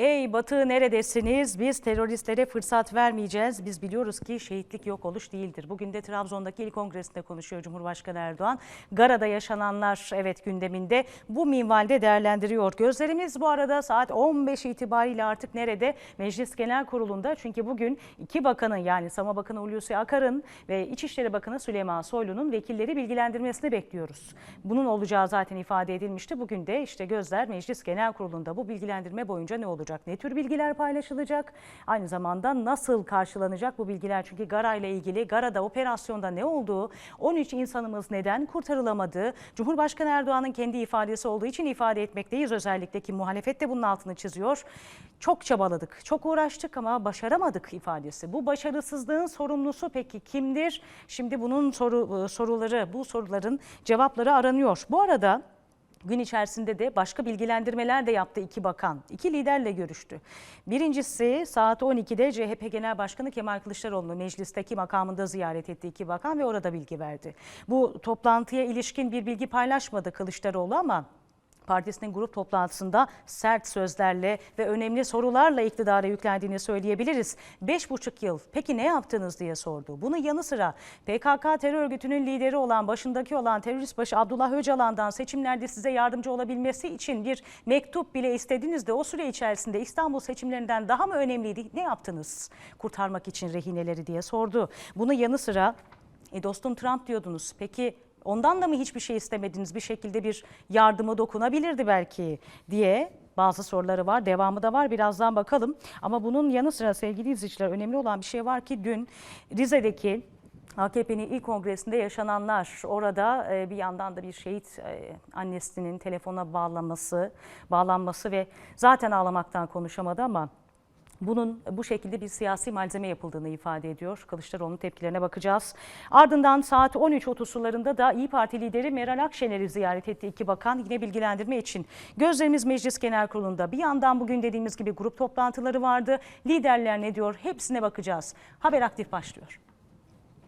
Ey Batı neredesiniz? Biz teröristlere fırsat vermeyeceğiz. Biz biliyoruz ki şehitlik yok oluş değildir. Bugün de Trabzon'daki il kongresinde konuşuyor Cumhurbaşkanı Erdoğan. Gara'da yaşananlar evet gündeminde bu minvalde değerlendiriyor. Gözlerimiz bu arada saat 15 itibariyle artık nerede? Meclis Genel Kurulu'nda. Çünkü bugün iki bakanın yani Sama Bakanı Hulusi Akar'ın ve İçişleri Bakanı Süleyman Soylu'nun vekilleri bilgilendirmesini bekliyoruz. Bunun olacağı zaten ifade edilmişti. Bugün de işte gözler Meclis Genel Kurulu'nda bu bilgilendirme boyunca ne olacak? Ne tür bilgiler paylaşılacak? Aynı zamanda nasıl karşılanacak bu bilgiler? Çünkü Gara ile ilgili Gara'da operasyonda ne olduğu, 13 insanımız neden kurtarılamadığı, Cumhurbaşkanı Erdoğan'ın kendi ifadesi olduğu için ifade etmekteyiz. Özellikle ki muhalefet de bunun altını çiziyor. Çok çabaladık, çok uğraştık ama başaramadık ifadesi. Bu başarısızlığın sorumlusu peki kimdir? Şimdi bunun soru, soruları, bu soruların cevapları aranıyor. Bu arada Gün içerisinde de başka bilgilendirmeler de yaptı iki bakan. İki liderle görüştü. Birincisi saat 12'de CHP Genel Başkanı Kemal Kılıçdaroğlu'nu meclisteki makamında ziyaret etti iki bakan ve orada bilgi verdi. Bu toplantıya ilişkin bir bilgi paylaşmadı Kılıçdaroğlu ama partisinin grup toplantısında sert sözlerle ve önemli sorularla iktidara yüklendiğini söyleyebiliriz. Beş buçuk yıl peki ne yaptınız diye sordu. Bunun yanı sıra PKK terör örgütünün lideri olan başındaki olan terörist başı Abdullah Öcalan'dan seçimlerde size yardımcı olabilmesi için bir mektup bile istediniz de o süre içerisinde İstanbul seçimlerinden daha mı önemliydi? Ne yaptınız kurtarmak için rehineleri diye sordu. Bunun yanı sıra e dostum Trump diyordunuz. Peki Ondan da mı hiçbir şey istemediniz? Bir şekilde bir yardıma dokunabilirdi belki diye bazı soruları var. Devamı da var. Birazdan bakalım. Ama bunun yanı sıra sevgili izleyiciler önemli olan bir şey var ki dün Rize'deki AKP'nin ilk kongresinde yaşananlar orada e, bir yandan da bir şehit e, annesinin telefona bağlanması, bağlanması ve zaten ağlamaktan konuşamadı ama bunun bu şekilde bir siyasi malzeme yapıldığını ifade ediyor. Kılıçdaroğlu'nun tepkilerine bakacağız. Ardından saat 13.30 sularında da İyi Parti lideri Meral Akşener'i ziyaret etti iki bakan yine bilgilendirme için. Gözlerimiz Meclis Genel Kurulu'nda bir yandan bugün dediğimiz gibi grup toplantıları vardı. Liderler ne diyor hepsine bakacağız. Haber aktif başlıyor.